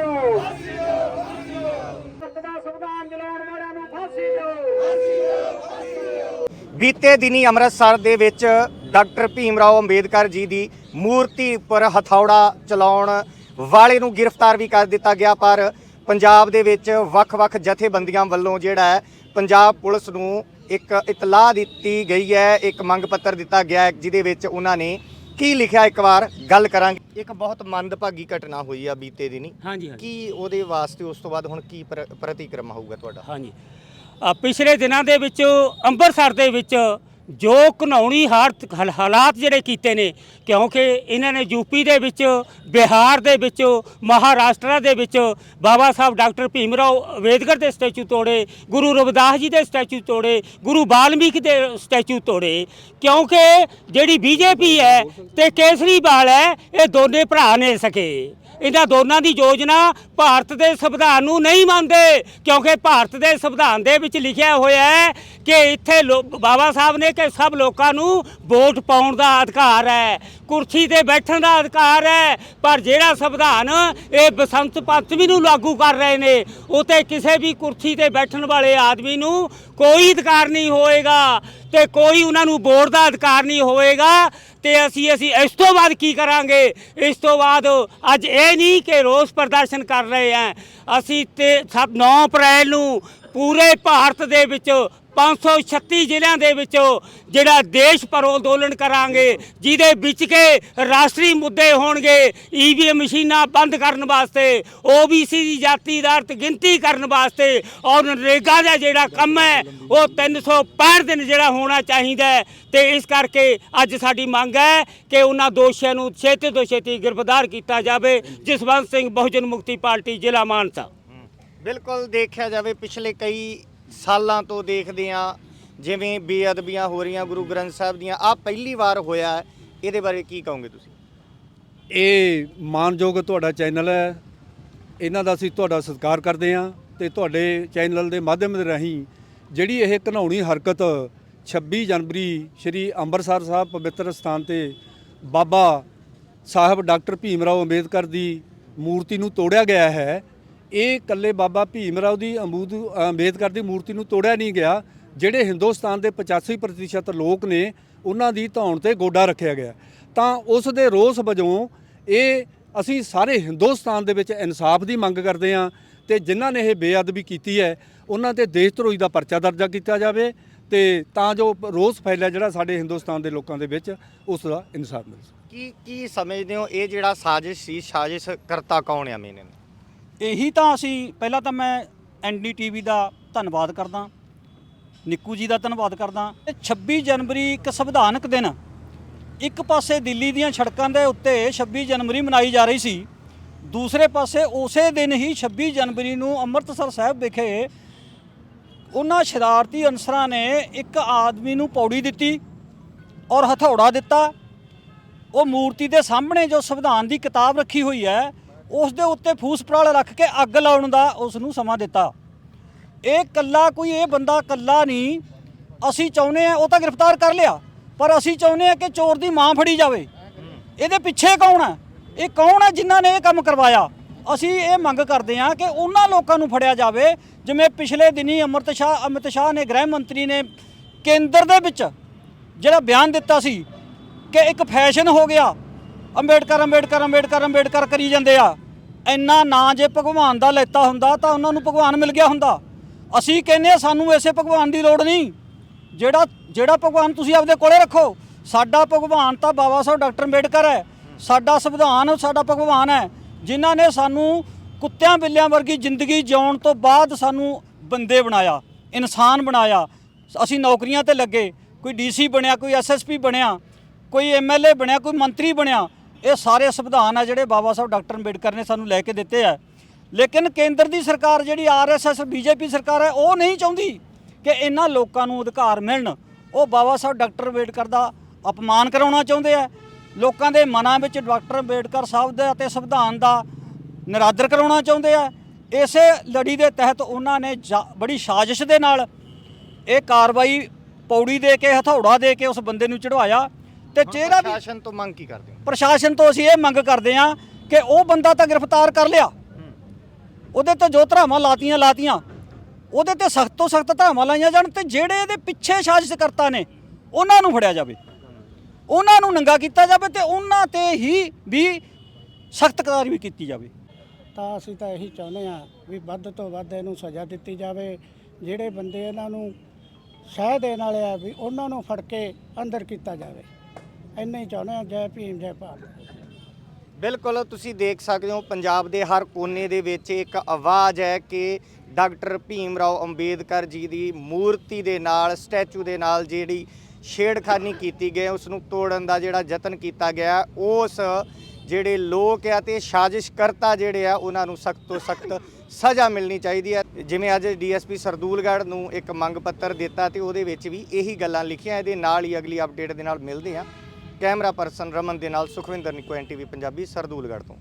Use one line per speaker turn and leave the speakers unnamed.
ਦਿਓ ਫਾਂਸੀ ਸੰਵਿਧਾਨ ਜਲਾਉਣ ਵਾਲਿਆਂ ਨੂੰ ਫਾਂਸੀ ਦਿਓ
ਬੀਤੇ ਦਿਨੀ ਅੰਮ੍ਰਿਤਸਰ ਦੇ ਵਿੱਚ ਡਾਕਟਰ ਭੀਮ ਰਾਓ ਅੰਬੇਦਕਰ ਜੀ ਦੀ ਮੂਰਤੀ ਉੱਪਰ ਹਥੌੜਾ ਚਲਾਉਣ ਵਾਲੇ ਨੂੰ ਗ੍ਰਿਫਤਾਰ ਵੀ ਕਰ ਦਿੱਤਾ ਗਿਆ, ਪਰ ਪੰਜਾਬ ਦੇ ਵਿੱਚ ਵੱਖ-ਵੱਖ ਜਥੇਬੰਦੀਆਂ ਵੱਲੋਂ ਜਿਹੜਾ ਹੈ, ਪੰਜਾਬ ਪੁਲਿਸ ਨੂੰ ਇੱਕ ਇਤਲਾਹ ਦਿੱਤੀ ਗਈ ਹੈ, ਇੱਕ ਮੰਗ ਪੱਤਰ ਦਿੱਤਾ ਗਿਆ ਹੈ, ਜਿਹਦੇ ਵਿੱਚ ਉਹਨਾਂ ਨੇ ਕੀ ਲਿਖਿਆ ਇੱਕ ਵਾਰ? ਗੱਲ ਕਰਾਂਗੇ। ਇੱਕ ਬਹੁਤ ਮੰਦਭਾਗੀ ਘਟਨਾ ਹੋਈ ਆ ਬੀਤੇ ਦਿਨੀ।
ਹਾਂਜੀ ਹਾਂਜੀ।
ਕੀ ਉਹਦੇ ਵਾਸਤੇ ਉਸ ਤੋਂ ਬਾਅਦ ਹੁਣ ਕੀ ਪ੍ਰ- ਪ੍ਰਤੀਕਰਮ ਹੋਊਗਾ ਤੁਹਾਡਾ?
ਹਾਂਜੀ। ਅ, ਪਿਛਲੇ ਦਿਨਾਂ ਦੇ ਵਿੱਚ ਅੰਮ੍ਰਿਤਸਰ ਦੇ ਵਿੱਚ ਜੋ ਘਨੌਣੀ ਹਾਲਤ- ਹਾਲ- ਹਾਲਾਤ ਜਿਹੜੇ ਕੀਤੇ ਨੇ, ਕਿਉਂਕਿ ਇਹਨਾਂ ਨੇ ਯੂਪੀ ਦੇ ਵਿੱਚ, ਬਿਹਾਰ ਦੇ ਵਿੱਚ, ਮਹਾਰਾਸ਼ਟਰ ਦੇ ਵਿੱਚ ਬਾਬਾ ਸਾਹਿਬ ਡਾਕਟਰ ਭੀਮ ਰਾਓ ਅੰਬੇਦਕਰ ਦੇ ਸਟੈਚੂ ਤੋੜੇ, ਗੁਰੂ ਰਵਿਦਾਸ ਜੀ ਦੇ ਸਟੈਚੂ ਤੋੜੇ, ਗੁਰੂ ਵਾਲਮੀਕ ਦੇ ਸਟੈਚੂ ਤੋੜੇ, ਕਿਉਂਕਿ ਜਿਹੜੀ ਬੀਜੇਪੀ ਹੈ ਤੇ ਕੇਸਰੀਵਾਲ ਹੈ, ਇਹ ਦੋਨੇ ਭਰਾ ਨੇ ਸਕੇ। ਇਹਨਾਂ ਦੋਨਾਂ ਦੀ ਯੋਜਨਾ ਭਾਰਤ ਦੇ ਸੰਵਿਧਾਨ ਨੂੰ ਨਹੀਂ ਮੰਨਦੇ, ਕਿਉਂਕਿ ਭਾਰਤ ਦੇ ਸੰਵਿਧਾਨ ਦੇ ਵਿੱਚ ਲਿਖਿਆ ਹੋਇਆ ਹੈ ਕਿ ਇੱਥੇ ਲੋ- ਬਾਬਾ ਸਾਹਿਬ ਨੇ ਕਿ ਸਭ ਲੋਕਾਂ ਨੂੰ ਵੋਟ ਪਾਉਣ ਦਾ ਅਧਿਕਾਰ ਹੈ, ਕੁਰਸੀ ਤੇ ਬੈਠਣ ਦਾ ਅਧਿਕਾਰ ਹੈ, ਪਰ ਜਿਹੜਾ ਸੰਵਿਧਾਨ ਇਹ ਬਸੰਤ ਪੰਚਮੀ ਨੂੰ ਲਾਗੂ ਕਰ ਰਹੇ ਨੇ ਉਤੇ ਕਿਸੇ ਵੀ ਕੁਰਸੀ ਤੇ ਬੈਠਣ ਵਾਲੇ ਆਦਮੀ ਨੂੰ ਕੋਈ ਅਧਿਕਾਰ ਨਹੀਂ ਹੋਏਗਾ ਤੇ ਕੋਈ ਉਹਨਾਂ ਨੂੰ ਵੋਟ ਦਾ ਅਧਿਕਾਰ ਨਹੀਂ ਹੋਏਗਾ। ਤੇ ਅਸੀਂ ਅਸੀਂ ਇਸ ਤੋਂ ਬਾਅਦ ਕੀ ਕਰਾਂਗੇ? ਇਸ ਤੋਂ ਬਾਅਦ ਅੱਜ ਇਹ ਨਹੀਂ ਕਿ ਰੋਸ ਪ੍ਰਦਰਸ਼ਨ ਕਰ ਰਹੇ ਆ। ਅਸੀਂ ਤੇ ਸਭ 9 ਅਪ੍ਰੈਲ ਨੂੰ ਪੂਰੇ ਭਾਰਤ ਦੇ ਵਿੱਚ 536 ਜ਼ਿਲ੍ਹਿਆਂ ਦੇ ਵਿੱਚੋਂ ਜਿਹੜਾ ਦੇਸ਼ ਭਰੋ ਅੰਦੋਲਨ ਕਰਾਂਗੇ, ਜਿਹਦੇ ਵਿੱਚ ਕੇ ਰਾਸ਼ਟਰੀ ਮੁੱਦੇ ਹੋਣਗੇ ਈਵੀਐਮ ਮਸ਼ੀਨਾਂ ਬੰਦ ਕਰਨ ਵਾਸਤੇ ਓਬੀਸੀ ਦੀ ਜਾਤੀ ਆਧਾਰਿਤ ਗਿਣਤੀ ਕਰਨ ਵਾਸਤੇ, ਔਰ ਨਰੇਗਾ ਦਾ ਜਿਹੜਾ ਕੰਮ ਹੈ, ਉਹ 365 ਦਿਨ ਜਿਹੜਾ ਹੋਣਾ ਚਾਹੀਦਾ ਹੈ। ਤੇ ਇਸ ਕਰਕੇ ਅੱਜ ਸਾਡੀ ਮੰਗ ਹੈ ਕਿ ਉਹਨਾਂ ਦੋਸ਼ੀਆਂ ਨੂੰ ਛੇਤੀ ਤੋਂ ਛੇਤੀ ਗ੍ਰਿਫਤਾਰ ਕੀਤਾ ਜਾਵੇ, ਜਸਵੰਤ ਸਿੰਘ ਬਹੁਜਨ ਮੁਕਤੀ ਪਾਰਟੀ ਜ਼ਿਲ੍ਹਾ ਮਾਨਸਾ।
ਬਿਲਕੁਲ ਦੇਖਿਆ ਜਾਵੇ, ਪਿਛਲੇ ਕਈ ਸਾਲਾਂ ਤੋਂ ਦੇਖਦੇ ਆ ਜਿਵੇਂ ਬੇਅਦਬੀਆਂ ਹੋ ਰਹੀਆਂ ਗੁਰੂ ਗ੍ਰੰਥ ਸਾਹਿਬ ਦੀਆਂ ਆ ਪਹਿਲੀ ਵਾਰ ਹੋਇਆ ਹੈ। ਇਹਦੇ ਬਾਰੇ ਕੀ ਕਹੋਗੇ ਤੁਸੀਂ
ਇਹ ਮਾਨਯੋਗ ਤੁਹਾਡਾ ਚੈਨਲ ਹੈ, ਇਹਨਾਂ ਦਾ ਅਸੀਂ ਤੁਹਾਡਾ ਸਤਿਕਾਰ ਕਰਦੇ ਹਾਂ ਤੇ ਤੁਹਾਡੇ ਚੈਨਲ ਦੇ ਮਾਧਿਅਮ ਦੇ ਰਾਹੀਂ ਜਿਹੜੀ ਇਹ ਘਨੌਣੀ ਹਰਕਤ 26 ਜਨਵਰੀ ਸ੍ਰੀ ਅੰਮ੍ਰਿਤਸਰ ਸਾਹਿਬ ਪਵਿੱਤਰ ਸਥਾਨ ਤੇ ਬਾਬਾ ਸਾਹਿਬ ਡਾਕਟਰ ਭੀਮ ਰਾਓ ਅੰਬੇਦਕਰ ਦੀ ਮੂਰਤੀ ਨੂੰ ਤੋੜਿਆ ਗਿਆ ਹੈ ਇਹ ਇਕੱਲੇ ਬਾਬਾ ਭੀਮ ਰਾਓ ਦੀ ਅਮੂਦ ਅੰਬੇਦਕਰ ਦੀ ਮੂਰਤੀ ਨੂੰ ਤੋੜਿਆ ਨਹੀਂ ਗਿਆ, ਜਿਹੜੇ ਹਿੰਦੁਸਤਾਨ ਦੇ 85% ਲੋਕ ਨੇ, ਉਹਨਾਂ ਦੀ ਧੌਣ ਤੇ ਗੋਡਾ ਰੱਖਿਆ ਗਿਆ। ਤਾਂ ਉਸ ਦੇ ਰੋਸ ਵਜੋਂ ਇਹ ਅਸੀਂ ਸਾਰੇ ਹਿੰਦੁਸਤਾਨ ਦੇ ਵਿੱਚ ਇਨਸਾਫ ਦੀ ਮੰਗ ਕਰਦੇ ਹਾਂ ਤੇ ਜਿਨ੍ਹਾਂ ਨੇ ਇਹ ਬੇਅਦਬੀ ਕੀਤੀ ਹੈ, ਉਹਨਾਂ ਤੇ ਦੇਸ਼ ਧਰੋਹੀ ਦਾ ਪਰਚਾ ਦਰਜਾ ਕੀਤਾ ਜਾਵੇ ਤੇ ਤਾਂ ਜੋ ਰੋਸ ਫੈਲਿਆ ਜਿਹੜਾ ਸਾਡੇ ਹਿੰਦੁਸਤਾਨ ਦੇ ਲੋਕਾਂ ਦੇ ਵਿੱਚ, ਉਸ ਦਾ ਇਨਸਾਫ ਮਿਲ। ਸਕੇ
ਕੀ ਕੀ ਸਮਝਦੇ ਹੋ ਇਹ ਜਿਹੜਾ ਸਾਜ਼ਿਸ਼ ਸੀ ਸਾਜ਼ਿਸ਼ ਕਰਤਾ ਕੌਣ ਆ ਮੇਨ
ਇਹੀ ਤਾਂ ਅਸੀਂ, ਪਹਿਲਾਂ ਤਾਂ ਮੈਂ ਐਨਡੀਟੀਵੀ ਦਾ ਧੰਨਵਾਦ ਕਰਦਾ, ਨਿੱਕੂ ਜੀ ਦਾ ਧੰਨਵਾਦ ਕਰਦਾ। ਤੇ 26 ਜਨਵਰੀ ਇੱਕ ਸੰਵਿਧਾਨਕ ਦਿਨ, ਇੱਕ ਪਾਸੇ ਦਿੱਲੀ ਦੀਆਂ ਸੜਕਾਂ ਦੇ ਉੱਤੇ 26 ਜਨਵਰੀ ਮਨਾਈ ਜਾ ਰਹੀ ਸੀ, ਦੂਸਰੇ ਪਾਸੇ ਉਸੇ ਦਿਨ ਹੀ 26 ਜਨਵਰੀ ਨੂੰ ਅੰਮ੍ਰਿਤਸਰ ਸਾਹਿਬ ਵਿਖੇ ਉਹਨਾਂ ਸ਼ਰਾਰਤੀ ਅਨਸਰਾਂ ਨੇ ਇੱਕ ਆਦਮੀ ਨੂੰ ਪੌੜੀ ਦਿੱਤੀ ਔਰ ਹਥੌੜਾ ਦਿੱਤਾ। ਉਹ ਮੂਰਤੀ ਦੇ ਸਾਹਮਣੇ ਜੋ ਸੰਵਿਧਾਨ ਦੀ ਕਿਤਾਬ ਰੱਖੀ ਹੋਈ ਹੈ ਉਸ ਦੇ ਉੱਤੇ ਫੂਸ ਪਰਾਲ ਰੱਖ ਕੇ ਅੱਗ ਲਾਉਣ ਦਾ ਉਸ ਨੂੰ ਸਮਾਂ ਦਿੱਤਾ। ਇਹ ਕੱਲਾ ਕੋਈ, ਇਹ ਬੰਦਾ ਕੱਲਾ ਨਹੀਂ। ਅਸੀਂ ਚਾਹੁੰਦੇ ਆ ਉਹ ਤਾਂ ਗ੍ਰਿਫਤਾਰ ਕਰ ਲਿਆ, ਪਰ ਅਸੀਂ ਚਾਹੁੰਦੇ ਆ ਕਿ ਚੋਰ ਦੀ ਮਾਂ ਫੜੀ ਜਾਵੇ। ਇਹਦੇ ਪਿੱਛੇ ਕੌਣ ਹੈ? ਇਹ ਕੌਣ ਹੈ ਜਿਨ੍ਹਾਂ ਨੇ ਇਹ ਕੰਮ ਕਰਵਾਇਆ? ਅਸੀਂ ਇਹ ਮੰਗ ਕਰਦੇ ਹਾਂ ਕਿ ਉਹਨਾਂ ਲੋਕਾਂ ਨੂੰ ਫੜਿਆ ਜਾਵੇ। ਜਿਵੇਂ ਪਿਛਲੇ ਦਿਨੀ ਅਮਰਤ ਸ਼ਾਹ ਅਮਿਤ ਸ਼ਾਹ ਨੇ ਗ੍ਰਹਿ ਮੰਤਰੀ ਨੇ ਕੇਂਦਰ ਦੇ ਵਿੱਚ ਜਿਹੜਾ ਬਿਆਨ ਦਿੱਤਾ ਸੀ ਕਿ ਇੱਕ ਫੈਸ਼ਨ ਹੋ ਗਿਆ। ਅੰਬੇਡਕਰ ਅੰਬੇਡਕਰ ਅੰਬੇਡਕਰ ਅੰਬੇਡਕਰ ਕਰੀ ਜਾਂਦੇ ਆ। ਇੰਨਾ ਨਾਂ ਜੇ ਭਗਵਾਨ ਦਾ ਲੈਤਾ ਹੁੰਦਾ, ਤਾਂ ਉਹਨਾਂ ਨੂੰ ਭਗਵਾਨ ਮਿਲ ਗਿਆ ਹੁੰਦਾ। ਅਸੀਂ ਕਹਿੰਦੇ ਆ, ਸਾਨੂੰ ਐਸੇ ਭਗਵਾਨ ਦੀ ਲੋੜ ਨਹੀਂ। ਜਿਹੜਾ ਜਿਹੜਾ ਭਗਵਾਨ ਤੁਸੀਂ ਆਪਦੇ ਕੋਲੇ ਰੱਖੋ, ਸਾਡਾ ਭਗਵਾਨ ਤਾਂ ਬਾਬਾ ਸਾਹਿਬ ਡਾਕਟਰ ਅੰਬੇਡਕਰ ਹੈ। ਸਾਡਾ ਸੰਵਿਧਾਨ, ਸਾਡਾ ਭਗਵਾਨ ਹੈ। ਜਿਨ੍ਹਾਂ ਨੇ ਸਾਨੂੰ ਕੁੱਤਿਆਂ ਬਿੱਲਿਆਂ ਵਰਗੀ ਜ਼ਿੰਦਗੀ ਜਿਉਣ ਤੋਂ ਬਾਅਦ ਸਾਨੂੰ ਬੰਦੇ ਬਣਾਇਆ, ਇਨਸਾਨ ਬਣਾਇਆ। ਅਸੀਂ ਨੌਕਰੀਆਂ ਤੇ ਲੱਗੇ, ਕੋਈ ਡੀਸੀ ਬਣਿਆ, ਕੋਈ ਐਸਐਸਪੀ ਬਣਿਆ, ਕੋਈ ਐਮਐਲਏ ਬਣਿਆ, ਕੋਈ ਮੰਤਰੀ ਬਣਿਆ। ਇਹ ਸਾਰੇ ਸੰਵਿਧਾਨ ਆ ਜਿਹੜੇ ਬਾਬਾ ਸਾਹਿਬ ਡਾਕਟਰ ਅੰਬੇਡਕਰ ਨੇ ਸਾਨੂੰ ਲੈ ਕੇ ਦਿੱਤੇ ਆ। ਲੇਕਿਨ ਕੇਂਦਰ ਦੀ ਸਰਕਾਰ ਜਿਹੜੀ ਆਰਐਸਐਸ ਬੀਜੇਪੀ ਸਰਕਾਰ ਹੈ ਉਹ ਨਹੀਂ ਚਾਹੁੰਦੀ ਕਿ ਇਹਨਾਂ ਲੋਕਾਂ ਨੂੰ ਅਧਿਕਾਰ ਮਿਲਣ। ਉਹ ਬਾਬਾ ਸਾਹਿਬ ਡਾਕਟਰ ਅੰਬੇਡਕਰ ਦਾ ਅਪਮਾਨ ਕਰਾਉਣਾ ਚਾਹੁੰਦੇ ਆ। ਲੋਕਾਂ ਦੇ ਮਨਾਂ ਵਿੱਚ ਡਾਕਟਰ ਅੰਬੇਡਕਰ ਸਾਹਿਬ ਦੇ ਅਤੇ ਸੰਵਿਧਾਨ ਦਾ ਨਿਰਾਦਰ ਕਰਾਉਣਾ ਚਾਹੁੰਦੇ ਆ। ਇਸੇ ਲੜੀ ਦੇ ਤਹਿਤ ਉਹਨਾਂ ਨੇ ਜਾ- ਬੜੀ ਸਾਜ਼ਿਸ਼ ਦੇ ਨਾਲ ਇਹ ਕਾਰਵਾਈ ਪੌੜੀ ਦੇ ਕੇ, ਹਥੌੜਾ ਦੇ ਕੇ ਉਸ ਬੰਦੇ ਨੂੰ ਚੜਵਾਇਆ ਤੇ ਚਿਹਰਾ ਵੀ
ਪ੍ਰਸ਼ਾਸਨ ਤੋਂ ਮੰਗ ਕੀ ਕਰਦੇ ਹੋ?
ਪ੍ਰਸ਼ਾਸਨ ਤੋਂ ਅਸੀਂ ਇਹ ਮੰਗ ਕਰਦੇ ਹਾਂ ਕਿ ਉਹ ਬੰਦਾ ਤਾਂ ਗ੍ਰਿਫਤਾਰ ਕਰ ਲਿਆ। ਉਹਦੇ ਤੇ ਜੋ ਧਰਾਵਾਂ ਲਾਤੀਆਂ ਲਾਤੀਆਂ ਉਹਦੇ ਤੇ ਸਖਤ ਤੋਂ ਸਖਤ ਧਰਾਵਾਂ ਲਾਈਆਂ ਜਾਣ ਤੇ ਜਿਹੜੇ ਇਹਦੇ ਪਿੱਛੇ ਸਾਜ਼ਿਸ਼ ਕਰਤਾ ਨੇ ਉਹਨਾਂ ਨੂੰ ਫੜਿਆ ਜਾਵੇ। ਉਹਨਾਂ ਨੂੰ ਨੰਗਾ ਕੀਤਾ ਜਾਵੇ ਤੇ ਉਹਨਾਂ ਤੇ ਹੀ ਵੀ ਸਖਤ ਕਾਰਵਾਈ ਕੀਤੀ ਜਾਵੇ।
ਤਾਂ ਅਸੀਂ ਤਾਂ ਇਹੀ ਚਾਹੁੰਦੇ ਹਾਂ ਵੀ ਵੱਧ ਤੋਂ ਵੱਧ ਇਹਨੂੰ ਸਜ਼ਾ ਦਿੱਤੀ ਜਾਵੇ। ਜਿਹੜੇ ਬੰਦੇ ਇਹਨਾਂ ਨੂੰ ਸਹਿ ਦੇਣ ਵਾਲੇ ਆ ਵੀ ਉਹਨਾਂ ਨੂੰ ਫੜ ਕੇ ਅੰਦਰ ਕੀਤਾ ਜਾਵੇ। ਇੰਨਾ ਹੀ ਚਾਹੁੰਦੇ ਹਾਂ, ਜੈ ਭੀਮ, ਜੈ ਭਾਰਤ।
ਬਿਲਕੁਲ, ਤੁਸੀਂ ਦੇਖ ਸਕਦੇ ਹੋ, ਪੰਜਾਬ ਦੇ ਹਰ ਕੋਨੇ ਦੇ ਵਿੱਚ ਇੱਕ ਆਵਾਜ਼ ਹੈ ਕਿ ਡਾਕਟਰ ਭੀਮ ਰਾਓ ਅੰਬੇਦਕਰ ਜੀ ਦੀ ਮੂਰਤੀ ਦੇ ਨਾਲ, ਸਟੈਚੂ ਦੇ ਨਾਲ ਜਿਹੜੀ ਛੇੜਖਾਨੀ ਕੀਤੀ ਗਈ, ਉਸ ਨੂੰ ਤੋੜਨ ਦਾ ਜਿਹੜਾ ਯਤਨ ਕੀਤਾ ਗਿਆ, ਉਸ ਜਿਹੜੇ ਲੋਕ ਆ ਤੇ ਸਾਜ਼ਿਸ਼ਕਰਤਾ ਜਿਹੜੇ ਆ, ਉਹਨਾਂ ਨੂੰ ਸਖਤ ਤੋਂ ਸਖਤ ਸਜ਼ਾ ਮਿਲਣੀ ਚਾਹੀਦੀ ਹੈ। ਜਿਵੇਂ ਅੱਜ ਡੀਐਸਪੀ ਸਰਦੂਲਗੜ੍ਹ ਨੂੰ ਇੱਕ ਮੰਗ ਪੱਤਰ ਦਿੱਤਾ ਤੇ ਉਹਦੇ ਵਿੱਚ ਵੀ ਇਹੀ ਗੱਲਾਂ ਲਿਖੀਆਂ, ਇਹਦੇ ਨਾਲ ਹੀ ਅਗਲੀ ਅਪਡੇਟ ਦੇ ਨਾਲ ਮਿਲਦੇ ਆ ਕੈਮਰਾ ਪਰਸਨ ਰਮਨ ਦੇ ਨਾਲ ਸੁਖਵਿੰਦਰ ਨਿਕੋ ਐਨਟੀਵੀ ਪੰਜਾਬੀ ਸਰਦੂਲਗੜ੍ਹ ਤੋਂ।